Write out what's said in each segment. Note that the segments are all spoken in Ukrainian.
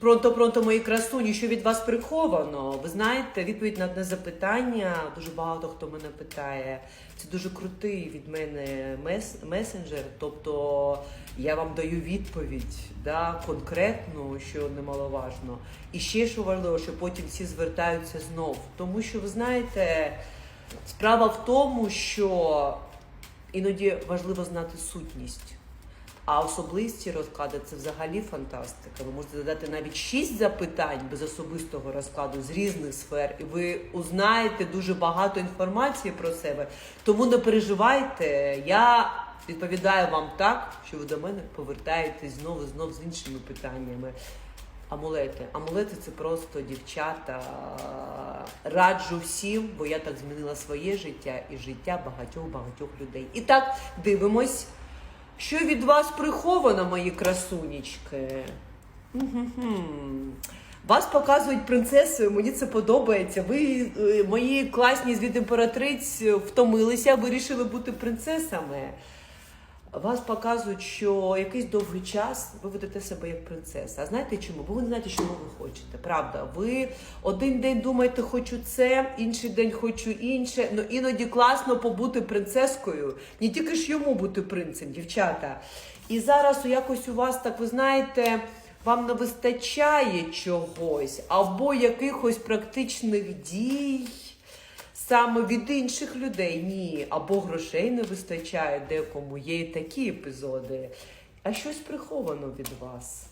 Пронто-пронто, мої красуні, що від вас приховано? Ви знаєте, відповідь на одне запитання. Дуже багато хто мене питає. Це дуже крутий від мене мес- месенджер. Тобто я вам даю відповідь да, конкретну, що немаловажно. І ще що важливо, що потім всі звертаються знов. Тому що ви знаєте, справа в тому, що іноді важливо знати сутність. А особисті розклади це взагалі фантастика. Ви можете задати навіть шість запитань без особистого розкладу з різних сфер, і ви узнаєте дуже багато інформації про себе. Тому не переживайте. Я відповідаю вам так, що ви до мене повертаєтесь знову і знову з іншими питаннями. Амулети. Амулети це просто дівчата. Раджу всім, бо я так змінила своє життя і життя багатьох багатьох людей. І так дивимось. Що від вас приховано, мої красунечки? Вас показують принцесою, мені це подобається. Ви, е, мої класні звід імператриць, е, втомилися, вирішили бути принцесами. Вас показують, що якийсь довгий час ви ведете себе як принцеса. А знаєте чому? Бо ви не знаєте, чого ви хочете. Правда, ви один день думаєте, хочу це, інший день хочу інше. Ну іноді класно побути принцескою, не тільки ж йому бути принцем, дівчата. І зараз якось у вас так, ви знаєте, вам не вистачає чогось або якихось практичних дій саме від інших людей. Ні, або грошей не вистачає декому, є і такі епізоди. А щось приховано від вас.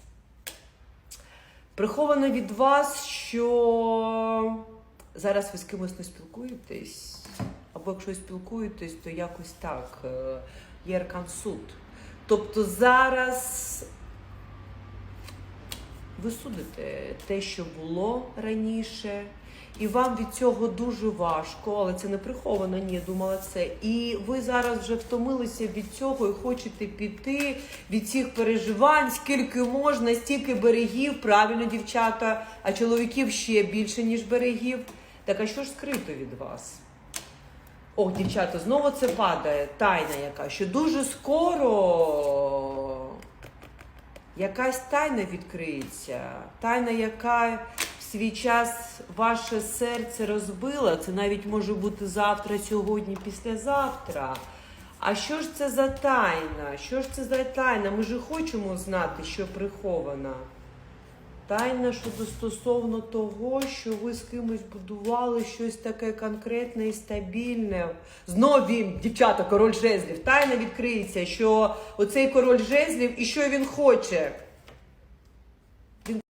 Приховано від вас, що зараз ви з кимось не спілкуєтесь, або якщо спілкуєтесь, то якось так. е, Є аркан суд. Тобто зараз ви судите те, що було раніше, і вам від цього дуже важко, але це не приховано, ні, думала це. І ви зараз вже втомилися від цього і хочете піти від цих переживань, скільки можна, стільки берегів, правильно, дівчата, а чоловіків ще більше, ніж берегів. Так а що ж скрито від вас? Ох, дівчата, знову це падає, тайна яка, що дуже скоро якась тайна відкриється. Тайна, яка свій час ваше серце розбила. Це навіть може бути завтра, сьогодні, післязавтра. А що ж це за тайна? Що ж це за тайна? Ми ж хочемо знати, що прихована. Тайна щодо стосовно того, що ви з кимось будували щось таке конкретне і стабільне. Знов він, дівчата, король жезлів. Тайна відкриється, що оцей король жезлів і що він хоче.